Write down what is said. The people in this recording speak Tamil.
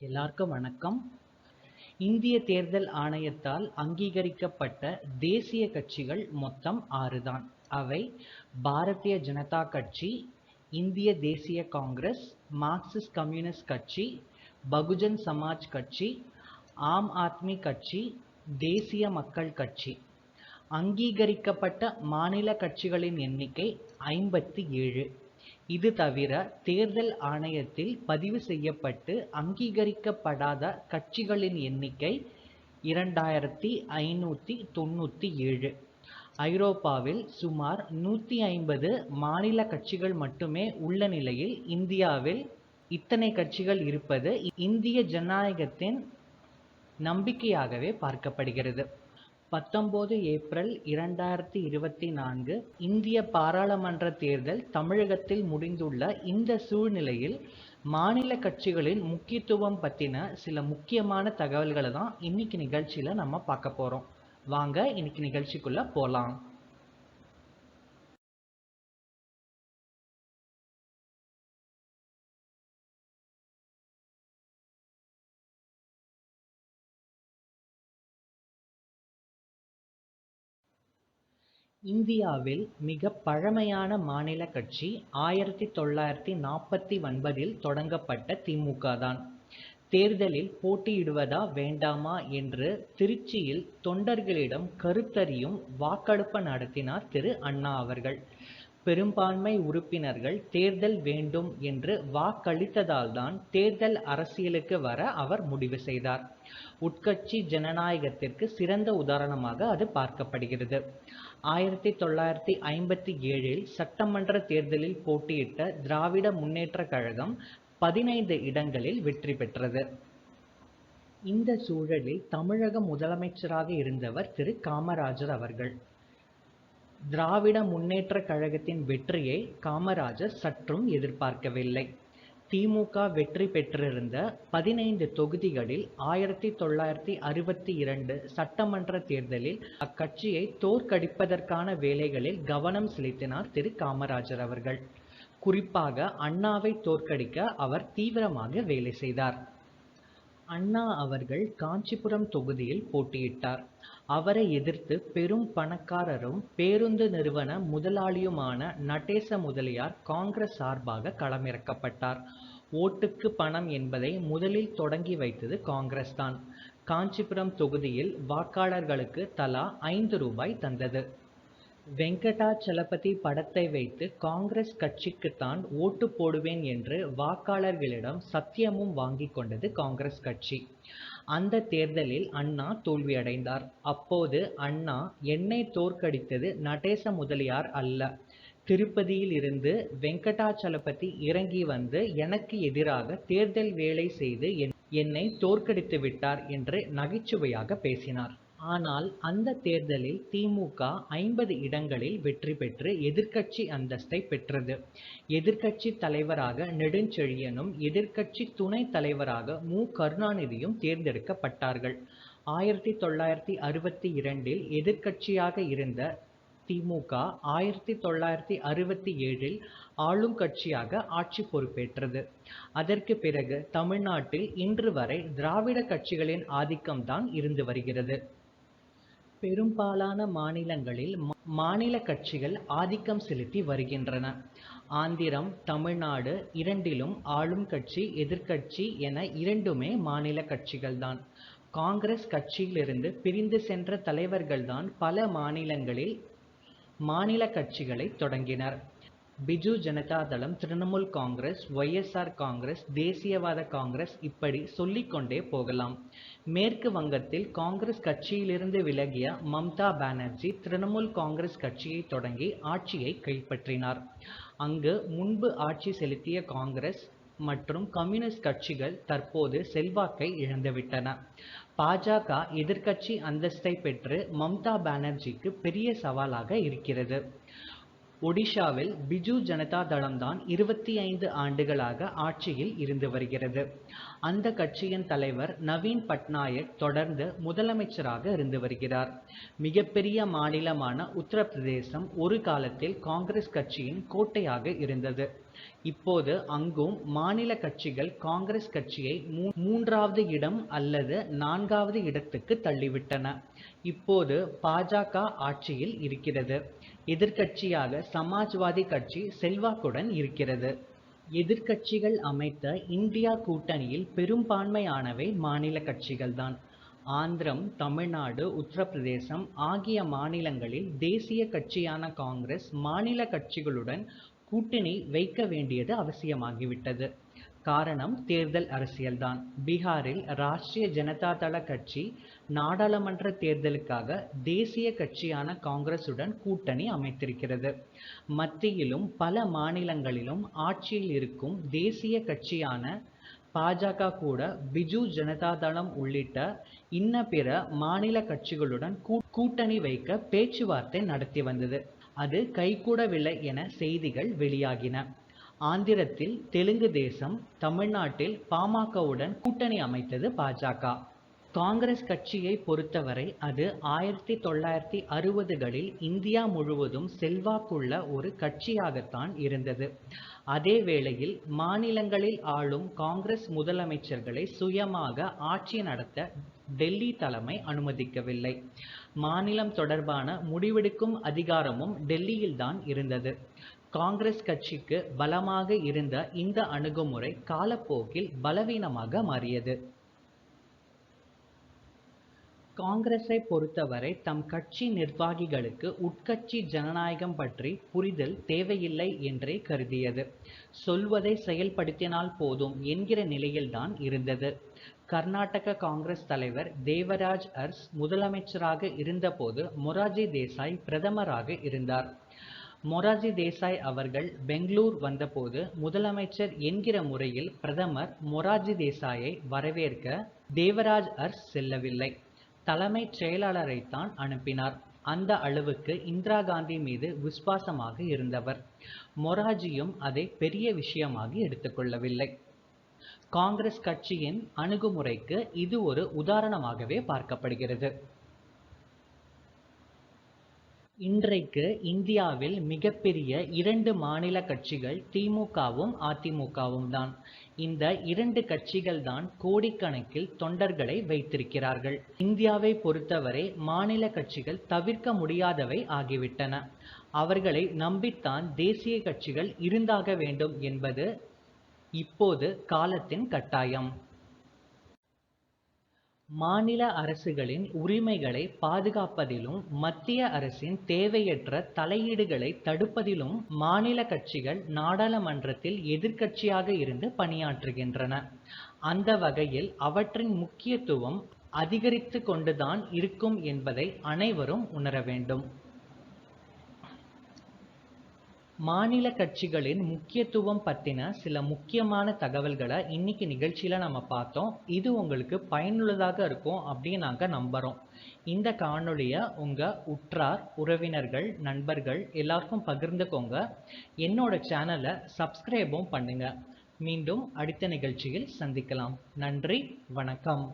எல்லாருக்கும் வணக்கம். இந்திய தேர்தல் ஆணையத்தால் அங்கீகரிக்கப்பட்ட தேசிய கட்சிகள் மொத்தம் ஆறு தான் அவை பாரதிய ஜனதா கட்சி இந்திய தேசிய காங்கிரஸ் மார்க்சிஸ்ட் கம்யூனிஸ்ட் கட்சி பகுஜன் சமாஜ் கட்சி ஆம் ஆத்மி கட்சி தேசிய மக்கள் கட்சி. அங்கீகரிக்கப்பட்ட மாநில கட்சிகளின் எண்ணிக்கை ஐம்பத்தி ஏழு. இது தவிர தேர்தல் ஆணையத்தில் பதிவு செய்யப்பட்டு அங்கீகரிக்கப்படாத கட்சிகளின் எண்ணிக்கை இரண்டாயிரத்தி ஐநூற்றி தொண்ணூற்றி ஏழு. ஐரோப்பாவில் சுமார் நூற்றி ஐம்பது மாநில கட்சிகள் மட்டுமே உள்ள நிலையில் இந்தியாவில் இத்தனை கட்சிகள் இருப்பது இந்திய ஜனநாயகத்தின் நம்பிக்கையாகவே பார்க்கப்படுகிறது. பத்தொம்போது ஏப்ரல் இரண்டாயிரத்தி இருபத்தி நான்கு இந்திய பாராளுமன்ற தேர்தல் தமிழகத்தில் முடிந்துள்ள இந்த சூழ்நிலையில் மாநில கட்சிகளின் முக்கியத்துவம் பற்றின சில முக்கியமான தகவல்களை தான் இன்னைக்கு நிகழ்ச்சியில் நம்ம பார்க்க போகிறோம் வாங்க இன்னைக்கு நிகழ்ச்சிக்குள்ளே போகலாம் இந்தியாவில் மிக பழமையான மாநில கட்சி ஆயிரத்தி தொள்ளாயிரத்தி நாற்பத்தி ஒன்பதில் தொடங்கப்பட்ட திமுக தான். தேர்தலில் போட்டியிடுவதா வேண்டாமா என்று திருச்சியில் தொண்டர்களிடம் கருத்தறியும் வாக்கெடுப்பு நடத்தினார் திரு. அண்ணா அவர்கள். பெரும்பான்மை உறுப்பினர்கள் தேர்தல் வேண்டும் என்று வாக்களித்ததால் தான் தேர்தல் அரசியலுக்கு வர அவர் முடிவு செய்தார். உட்கட்சி ஜனநாயகத்திற்கு சிறந்த உதாரணமாக அது பார்க்கப்படுகிறது. ஆயிரத்தி தொள்ளாயிரத்தி ஐம்பத்தி ஏழில் சட்டமன்ற தேர்தலில் போட்டியிட்ட திராவிட முன்னேற்ற கழகம் பதினைந்து இடங்களில் வெற்றி பெற்றது. இந்த சூழலில் தமிழக முதலமைச்சராக இருந்தவர் திரு. காமராஜர் அவர்கள். திராவிட முன்னேற்ற கழகத்தின் வெற்றியை காமராஜர் சற்றும் எதிர்பார்க்கவில்லை. திமுக வெற்றி பெற்றிருந்த பதினைந்து தொகுதிகளில் ஆயிரத்தி தொள்ளாயிரத்தி அறுபத்தி இரண்டு சட்டமன்ற தேர்தலில் அக்கட்சியை தோற்கடிப்பதற்கான வேலைகளில் கவனம் செலுத்தினார் திரு காமராஜர் அவர்கள். குறிப்பாக அண்ணாவை தோற்கடிக்க அவர் தீவிரமாக வேலை செய்தார். அண்ணா அவர்கள் காஞ்சிபுரம் தொகுதியில் போட்டியிட்டார். அவரை எதிர்த்து பெரும் பணக்காரரும் பேருந்து நிறுவன முதலாளியுமான நடேச முதலியார் காங்கிரஸ் சார்பாக களமிறக்கப்பட்டார். ஓட்டுக்கு பணம் என்பதை முதலில் தொடங்கி வைத்தது காங்கிரஸ் தான். காஞ்சிபுரம் தொகுதியில் வாக்காளர்களுக்கு தலா ஐந்து ரூபாய் தந்தது. வெங்கடாச்சலபதி படத்தை வைத்து காங்கிரஸ் கட்சிக்குத்தான் ஓட்டு போடுவேன் என்று வாக்காளர்களிடம் சத்தியமும் வாங்கி கொண்டது காங்கிரஸ் கட்சி. அந்த தேர்தலில் அண்ணா தோல்வியடைந்தார். அப்போது அண்ணா என்னை தோற்கடித்தது நடேச முதலியார் அல்ல. திருப்பதியில் இருந்து வெங்கடாச்சலபதி இறங்கி வந்து எனக்கு எதிராக தேர்தல் வேலை செய்து என்னை தோற்கடித்து விட்டார் என்று நகைச்சுவையாக பேசினார். ஆனால் அந்த தேர்தலில் திமுக ஐம்பது இடங்களில் வெற்றி பெற்று எதிர்க்கட்சி அந்தஸ்தை பெற்றது. எதிர்க்கட்சி தலைவராக நெடுஞ்செழியனும் எதிர்க்கட்சி துணை தலைவராக மு. கருணாநிதியும் தேர்ந்தெடுக்கப்பட்டார்கள். ஆயிரத்தி தொள்ளாயிரத்தி அறுபத்தி இரண்டில் எதிர்க்கட்சியாக இருந்த திமுக ஆயிரத்தி தொள்ளாயிரத்தி அறுபத்தி ஏழில் ஆளும் கட்சியாக ஆட்சி பொறுப்பேற்றது. அதற்கு பிறகு தமிழ்நாட்டில் இன்று வரை திராவிட கட்சிகளின் ஆதிக்கம்தான் இருந்து வருகிறது. பெரும்பாலான மாநிலங்களில் மாநில கட்சிகள் ஆதிக்கம் செலுத்தி வருகின்றன. ஆந்திரம் தமிழ்நாடு இரண்டிலும் ஆளும் கட்சி எதிர்க்கட்சி என இரண்டுமே மாநில கட்சிகள்தான். காங்கிரஸ் கட்சியிலிருந்து பிரிந்து சென்ற தலைவர்கள்தான் பல மாநிலங்களில் மாநில கட்சிகளை தொடங்கினர். பிஜு ஜனதா தளம் திரிணாமுல் காங்கிரஸ் ஒய்எஸ்ஆர் காங்கிரஸ் தேசியவாத காங்கிரஸ் இப்படி சொல்லிக்கொண்டே போகலாம். மேற்கு வங்கத்தில் காங்கிரஸ் கட்சியிலிருந்து விலகிய மம்தா பானர்ஜி திரிணாமுல் காங்கிரஸ் கட்சியை தொடங்கி ஆட்சியை கைப்பற்றினார். அங்கு முன்பு ஆட்சி செலுத்திய காங்கிரஸ் மற்றும் கம்யூனிஸ்ட் கட்சிகள் தற்போது செல்வாக்கை இழந்துவிட்டன. பாஜக எதிர்க்கட்சி அந்தஸ்தை பெற்று மம்தா பானர்ஜிக்கு பெரிய சவாலாக இருக்கிறது. ஒடிஷாவில் பிஜு ஜனதா தளம்தான் இருபத்தி ஐந்து ஆண்டுகளாக ஆட்சியில் இருந்து வருகிறது. அந்த கட்சியின் தலைவர் நவீன் பட்நாயக் தொடர்ந்து முதலமைச்சராக இருந்து வருகிறார். மிகப்பெரிய மாநிலமான உத்தரப்பிரதேசம் ஒரு காலத்தில் காங்கிரஸ் கட்சியின் கோட்டையாக இருந்தது. இப்போது அங்கும் மாநில கட்சிகள் காங்கிரஸ் கட்சியை மூன்றாவது இடம் அல்லது நான்காவது இடத்துக்கு தள்ளிவிட்டன. இப்போது பாஜக ஆட்சியில் இருக்கிறது. எதிர்க்கட்சியாக சமாஜ்வாதி கட்சி செல்வாக்குடன் இருக்கிறது. எதிர்க்கட்சிகள் அமைத்த இந்தியா கூட்டணியில் பெரும்பான்மையானவை மாநில கட்சிகள்தான். ஆந்திரம் தமிழ்நாடு உத்தரப்பிரதேசம் ஆகிய மாநிலங்களில் தேசிய கட்சியான காங்கிரஸ் மாநில கட்சிகளுடன் கூட்டணி வைக்க வேண்டியது அவசியமாகிவிட்டது. காரணம் தேர்தல் அரசியல்தான். பீகாரில் ராஷ்டிரிய ஜனதா தள கட்சி நாடாளுமன்ற தேர்தலுக்காக தேசிய கட்சியான காங்கிரசுடன் கூட்டணி அமைத்திருக்கிறது. மத்தியிலும் பல மாநிலங்களிலும் ஆட்சியில் இருக்கும் தேசிய கட்சியான பாஜக கூட பிஜு ஜனதா தளம் உள்ளிட்ட இன்ன பிற மாநில கட்சிகளுடன் கூட்டணி வைக்க பேச்சுவார்த்தை நடத்தி வந்தது. அது கைகூடவில்லை என செய்திகள் வெளியாகின. ஆந்திரத்தில் தெலுங்கு தேசம் தமிழ்நாட்டில் பாமகவுடன் கூட்டணி அமைத்தது பாஜக. காங்கிரஸ் கட்சியை பொறுத்தவரை அது ஆயிரத்தி தொள்ளாயிரத்தி அறுபதுகளில் இந்தியா முழுவதும் செல்வாக்குள்ள ஒரு கட்சியாகத்தான் இருந்தது. அதே வேளையில் மாநிலங்களில் ஆளும் காங்கிரஸ் முதலமைச்சர்களை சுயமாக ஆட்சி நடத்த டெல்லி தலைமை அனுமதிக்கவில்லை. மாநிலம் தொடர்பான முடிவெடுக்கும் அதிகாரமும் டெல்லியில்தான் இருந்தது. காங்கிரஸ் கட்சிக்கு பலமாக இருந்த இந்த அணுகுமுறை காலப்போக்கில் பலவீனமாக மாறியது. காங்கிரஸை பொறுத்தவரை தம் கட்சி நிர்வாகிகளுக்கு உட்கட்சி ஜனநாயகம் பற்றி புரிதல் தேவையில்லை என்றே கருதியது. சொல்வதை செயல்படுத்தினால் போதும் என்கிற நிலையில்தான் இருந்தது. கர்நாடக காங்கிரஸ் தலைவர் தேவராஜ் அர்ஸ் முதலமைச்சராக இருந்தபோது மொராஜி தேசாய் பிரதமராக இருந்தார். மொராஜி தேசாய் அவர்கள் பெங்களூர் வந்தபோது முதலமைச்சர் என்கிற முறையில் பிரதமர் மொராஜி தேசாயை வரவேற்க தேவராஜ் அர்ஸ் செல்லவில்லை. தலைமைச் செயலாளரைத்தான் அனுப்பினார். அந்த அளவுக்கு இந்திரா காந்தி மீது விசுவாசமாக இருந்தவர். மொராஜியும் அதை பெரிய விஷயமாக எடுத்துக்கொள்ளவில்லை. காங்கிரஸ் கட்சியின் அணுகுமுறைக்கு இது ஒரு உதாரணமாகவே பார்க்கப்படுகிறது. இன்றைக்கு இந்தியாவில் மிகப்பெரிய இரண்டு மாநில கட்சிகள் திமுகவும் அதிமுகவும் தான். இந்த இரண்டு கட்சிகள் தான் கோடிக்கணக்கில் தொண்டர்களை வைத்திருக்கிறார்கள். இந்தியாவை பொறுத்தவரை மாநில கட்சிகள் தவிர்க்க முடியாதவை ஆகிவிட்டன. அவர்களை நம்பித்தான் தேசிய கட்சிகள் இருந்தாக வேண்டும் என்பது இப்போது காலத்தின் கட்டாயம். மாநில அரசுகளின் உரிமைகளை பாதுகாப்பதிலும் மத்திய அரசின் தேவையற்ற தலையீடுகளை தடுப்பதிலும் மாநில கட்சிகள் நாடாளுமன்றத்தில் எதிர்க்கட்சியாக இருந்து பணியாற்றுகின்றன. அந்த வகையில் அவற்றின் முக்கியத்துவம் அதிகரித்து கொண்டுதான் இருக்கும் என்பதை அனைவரும் உணர வேண்டும். மாநில கட்சிகளின் முக்கியத்துவம் பற்றின சில முக்கியமான தகவல்களை இன்னைக்கு நிகழ்ச்சியில் நம்ம பார்த்தோம். இது உங்களுக்கு பயனுள்ளதாக இருக்கும் அப்படின்னு நாங்கள் நம்புகிறோம் இந்த காணொளியை உங்கள் உற்றார் உறவினர்கள் நண்பர்கள் எல்லாருக்கும் பகிர்ந்துக்கோங்க. என்னோட சேனலை சப்ஸ்கிரைபும் பண்ணுங்கள் மீண்டும் அடுத்த நிகழ்ச்சியில் சந்திக்கலாம். நன்றி வணக்கம்.